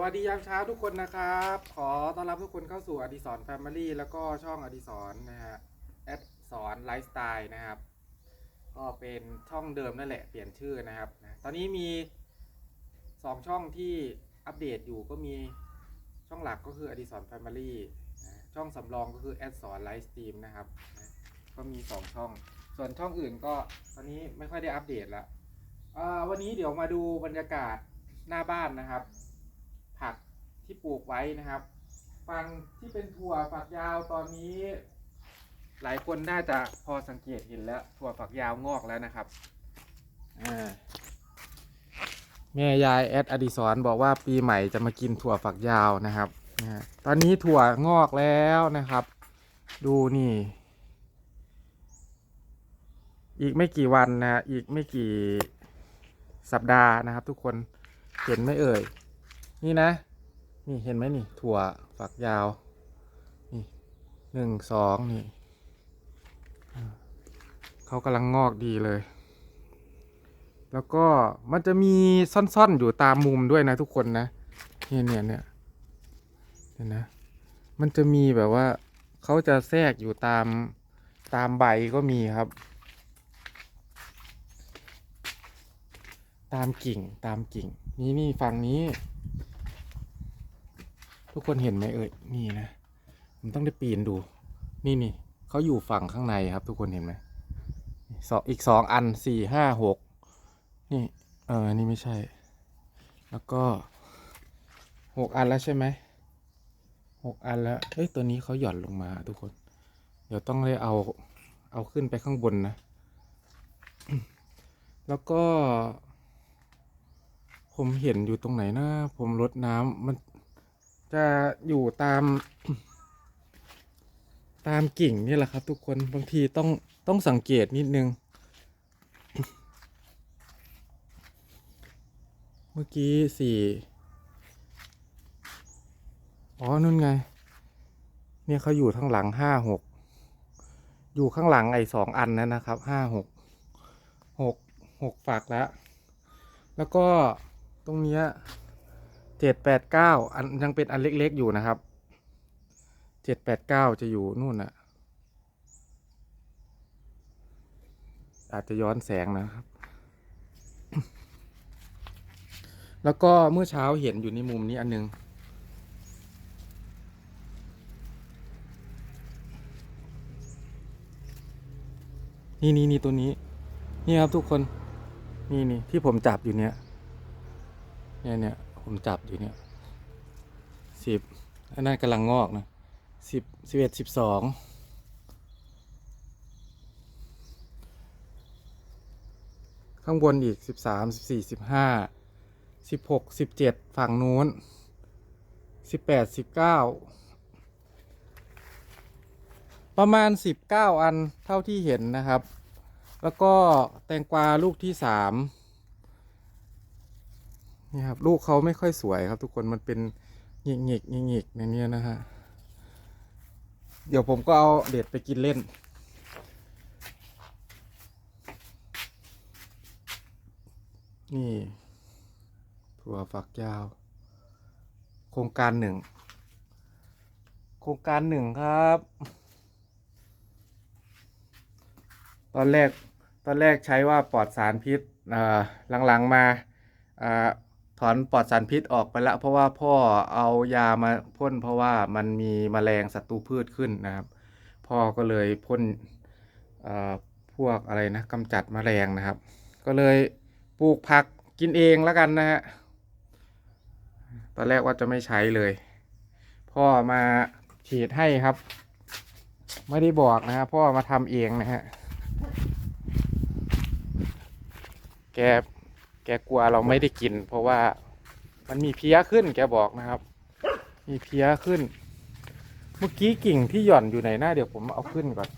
สวัสดียามเช้าทุกคนนะครับ ขอต้อนรับทุกคนเข้าสู่อดิสรแฟมิลี่แล้วก็ช่องอดิสรนะฮะแอดสอนไลฟ์สไตล์นะครับ ก็เป็นช่องเดิมนั่นแหละเปลี่ยนชื่อนะครับนะตอนนี้มี 2 ช่องที่อัปเดตอยู่ก็มีช่องหลักก็คืออดิสรแฟมิลี่ช่องสำรองก็คือแอดสอนไลฟ์สตรีมนะครับนะก็มี 2 ช่อง ส่วนช่องอื่นก็ตอนนี้ไม่ค่อยได้อัปเดตละวันนี้เดี๋ยวมาดูบรรยากาศหน้าบ้านนะครับ ที่ปลูกไว้นะครับฟังที่เป็นถั่วฝักยาวตอนนี้ หลายคนน่าจะพอสังเกตเห็นแล้ว ถั่วฝักยาวงอกแล้วนะครับแม่ยายแอดอดิสรบอกว่าปีใหม่จะมากินถั่วฝักยาวนะครับตอนนี้ถั่วงอกแล้วนะครับ ดูนี่ อีกไม่กี่วันนะอีกไม่กี่สัปดาห์นะครับ ทุกคนเห็นไหมเอ่ย นี่นะ นี่เห็นไหมนี่ ถั่วฝักยาว นี่หนึ่งสองนี่เขากำลังงอกดีเลย แล้วก็มันจะมีซ่อนๆอยู่ตามมุมด้วยนะทุกคนนะ เนี่ยเนี่ยเนี่ยเห็นนะ มันจะมีแบบว่าเขาจะแทรกอยู่ตามตามใบก็มีครับ ตามกิ่งตามกิ่ง นี่นี่ฝั่งนี้ ทุกคนเห็นไหมเอ่ยนี่นะผมต้องได้ปีนดู นี่นี่เขาอยู่ฝั่งข้างในครับ ทุกคนเห็นไหมสองอีกสองอันสี่ห้าหกนี่เออนี่ไม่ใช่ แล้วก็หกอันแล้วใช่ไหมหกอันแล้วเฮ้ยตัวนี้เขาหย่อนลงมาทุกคน เดี๋ยวต้องได้เอาเอาขึ้นไปข้างบนนะ แล้วก็ ผมเห็นอยู่ตรงไหนนะ ผมรดน้ำมัน จะอยู่ตาม ตามกิ่งนี่แหละครับ ทุกคนบางทีต้องต้องสังเกตนิดนึง เมื่อกี้สี่อ๋อนู่นไง เนี่ยเขาอยู่ข้างหลังห้าหกอยู่ข้างหลังไอ้สองอันนั้นนะครับห้าหกหกหกฝักแล้ว แล้วก็ตรงเนี้ย เจ็ดแปดเก้าอันยังเป็นอันเล็กๆอยู่นะครับเจ็ดแปดเก้าจะอยู่นู่นน่ะ อาจจะย้อนแสงนะครับ แล้วก็เมื่อเช้าเห็นอยู่ในมุมนี้อันหนึง นี่นี่นี่ตัวนี้ นี่ครับทุกคน นี่นี่ที่ผมจับอยู่เนี่ยเนี่ยเนี่ย ผมจับอยู่เนี่ยสิบอันนั้นกำลังงอกนะสิบสิบเอ็ดสิบสองข้างบนอีกสิบสามสิบสี่สิบห้าสิบหกสิบเจ็ดฝั่งนู้นสิบแปดสิบเก้าประมาณสิบเก้าอันเท่าที่เห็นนะครับ แล้วก็แตงกวาลูกที่สาม นี่ครับลูกเขาไม่ค่อยสวยครับ ทุกคนมันเป็นหงิกหงิกหงิกหงิกในนี้นะฮะเดี๋ยวผมก็เอาเด็ดไปกินเล่น นี่ถั่วฝักยาว โครงการหนึ่งโครงการหนึ่งครับ ตอนแรกตอนแรกใช้ว่าปลอดสารพิษอ่าหลังๆมาอ่า ถอนปลอดสารพิษออกไปแล้วเพราะว่าพ่อเอายามาพ่นเพราะว่ามันมีแมลงศัตรูพืชขึ้นนะครับ พ่อก็เลยพ่นพวกอะไรนะกำจัดแมลงนะครับ ก็เลยปลูกผักกินเองแล้วกันนะฮะตอนแรกว่าจะไม่ใช้เลย พ่อมาฉีดให้ครับ ไม่ได้บอกนะครับพ่อมาทำเองนะฮะแก แกกลัวเราไม่ได้กิน เพราะว่ามันมีเพี้ยขึ้นแกบอกนะครับ มีเพี้ยขึ้น เมื่อกี้กิ่งที่หย่อนอยู่ไหนหน้าเดี๋ยวผมเอาขึ้นก่อน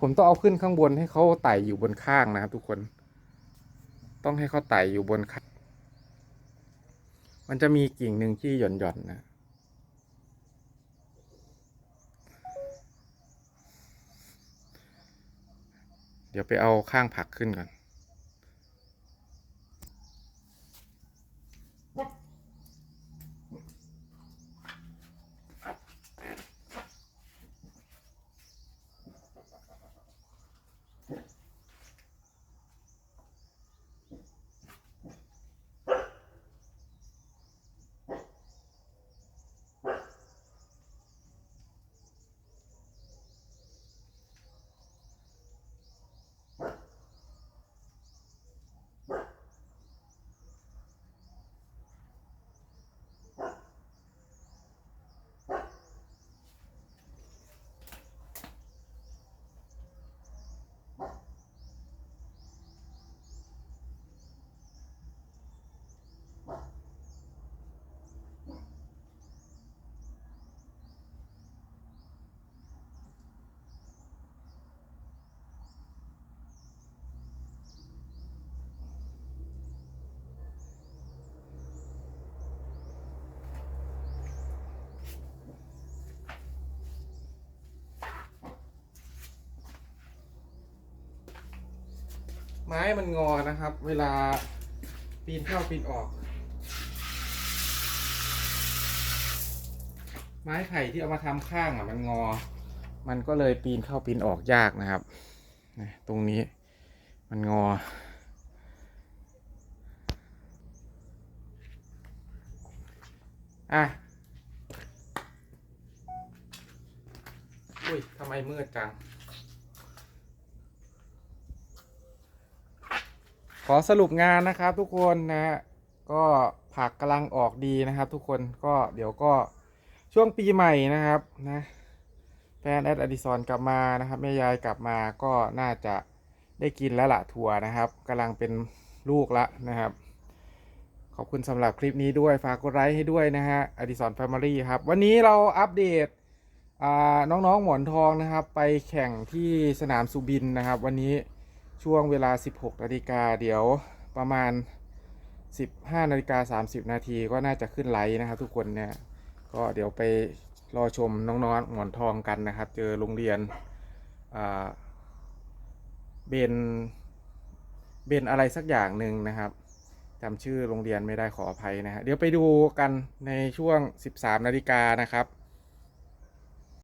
ผมต้องเอาขึ้นข้างบนให้เขาไต่อยู่บนข้างนะครับ ทุกคน ต้องให้เขาไต่อยู่บนข้างมันจะมีกิ่งหนึ่งที่หย่อนหย่อนนะเดี๋ยวไปเอาข้างผักขึ้นก่อน ไม้มันงอนะครับ เวลาปีนเข้าปีนออก ไม้ไผ่ที่เอามาทำข้างอะมันงอ มันก็เลยปีนเข้าปีนออกยากนะครับนะตรงนี้มันงอ อะอุ้ยทำไมมืดจัง อสรุปงานนะครับทุกคนนะฮะก็ผักกำลังออกดีนะครับ ทุกคนก็เดี๋ยวก็ช่วงปีใหม่นะครับนะแฟนแอดอดิซอนกลับมานะครับแม่ยายกลับมาก็น่าจะได้กินแล้วละถั่วนะครับกำลังเป็นลูกละนะครับ ขอบคุณสำหรับคลิปนี้ด้วยฝากกดไลค์ให้ด้วยนะฮะอดิสรแฟมิลี่ครับวันนี้เราอัปเดตอ่าน้องๆหมอนทองนะครับ ไปแข่งที่สนามสุบินนะครับ วันนี้ ช่วงเวลา 16 นาฬิกาเดี๋ยวประมาณ 15 นาฬิกา 30 นาทีก็น่าจะขึ้นไลฟ์นะครับ ทุกคนเนี่ยก็เดี๋ยวไปรอชมน้องๆหมอนทองกันนะครับ เจอโรงเรียนเบนเบนอะไรสักอย่างหนึ่งนะครับจำชื่อโรงเรียนไม่ได้ขออภัยนะฮะเดี๋ยวไปดูกันในช่วง 13 นาฬิกานะครับ